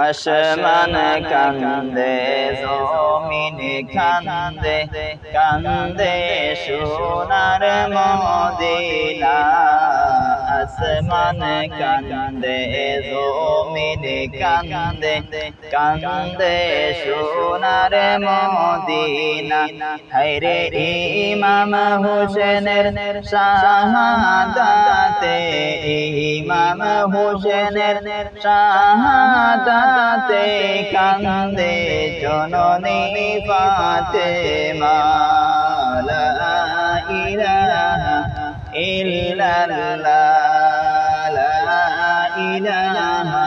আসমান কান্দে জমিন কান্দে কান্দে সোনার মদিনা আসমান কান্দে জমিন কান্দে কান্দে সোনার মদিনা। হায়রে ইমাম হোসেনের শাহাদাতে, ইমাম হোসেনের শাহাদাতে কান্দে জননী ফাতেমা। লা ইলাহা ইল্লাল্লাহ ইলাহা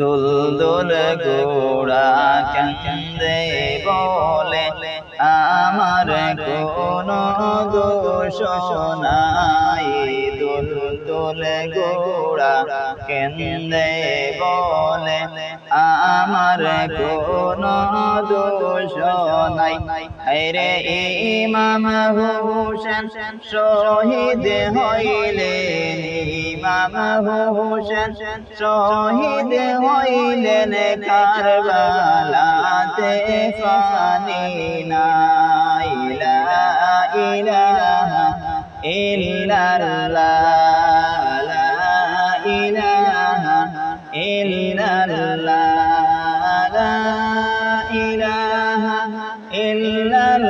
দুল দুল গোড়া কান্দে বলে, আমার কোনো দোষ নাই। দুল দুল গোড়া কেন্দে বলে, আমার কোনো দোষ নাই। হরে ইমাম হুসেন শহীদ হইলেন ইমাম হুসেন শহীদ হইলেন কারবালাতে ফানি না ইলাহা ইলাহা ইল্লাল্লাহ।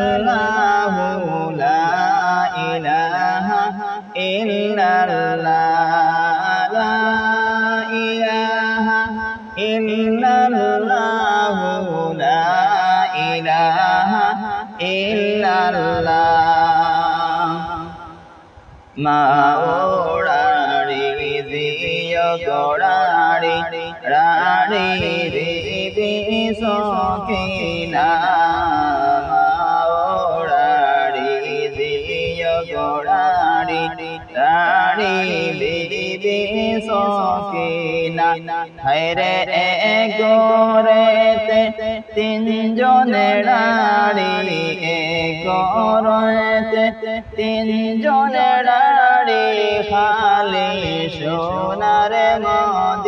ইল্লাল্লাহ লা ইলাহা ইল্লাল্লাহ, লা ইলাহা ইল্লাল্লাহ, লা ইলাহা ইল্লাল্লাহ। মা ওড়াড়ি দিয় গোড়াড়ি রাড়ি দিবি সকিনা সকিনা হায়রে গোরেতে তিনজনে এ গোরেতে তিনজনে রাড়ি খালি সোনার মদিনা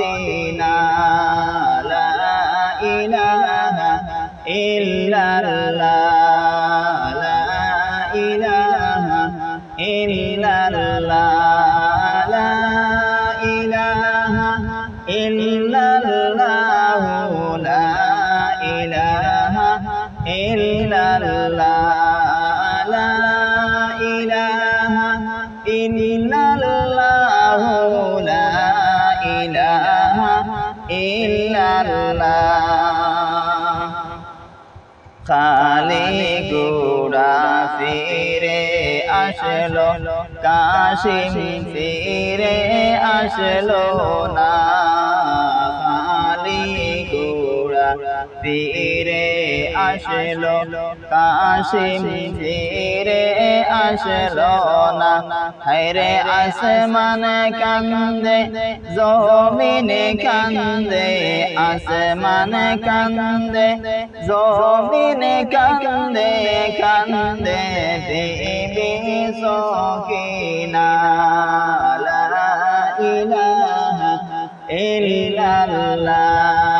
ইল্লাল্লাহ লা ইলাহা ইল্লাল্লাহ, লা ইলাহা ইল্লাল্লাহ লা ইলাহা ইল্লাল্লাহ। খালি গোড়া ফিরে আসলো, কাশিম ফিরে আসলো না। ফিরে আসলো কাশিম ফিরে আসলো না। হায়রে আসমান কান্দে জমিন কান্দে আসমান কান্দে জমিন কান্দে কান্দে দেবী সকিনা লা ইলাহা ইল্লাল্লাহ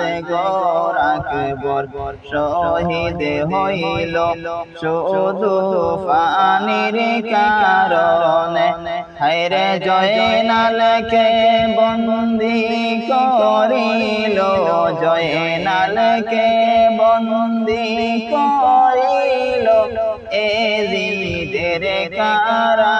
আজগর আকবর শহীদ হইল। শুধু পানির কারণে। হায়রে জয়নালকে বন্দি করিল? জয়নালকে বন্দি করিল? এ জিদের কারাগারে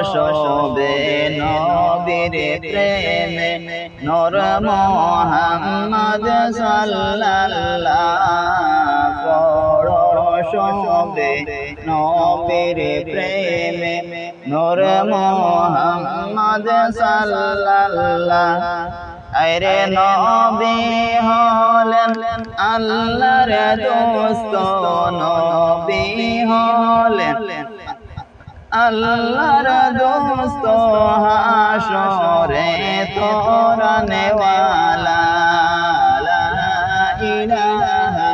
পড়শবে নবীর প্রেমে নর মোহাম্মদ সাল্লাল্লাহ। পড়শবে নবীর প্রেমে নর মোহাম্মদ সাল্লাল্লাহ। আরে নবী হলেন আল্লাহর দোস্ত, নবী হলেন আল্লাহর দোস্ত হাসরে তোরা নেওয়ালা ইলাহা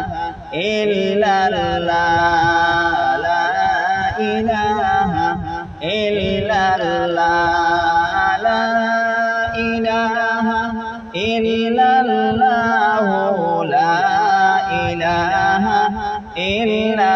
ইল্লাল্লাহ ইলাহা ইল্লাল্লাহ ইলাহা ইল্লাল্লাহ লা ইলাহা ইল্লাল্লাহ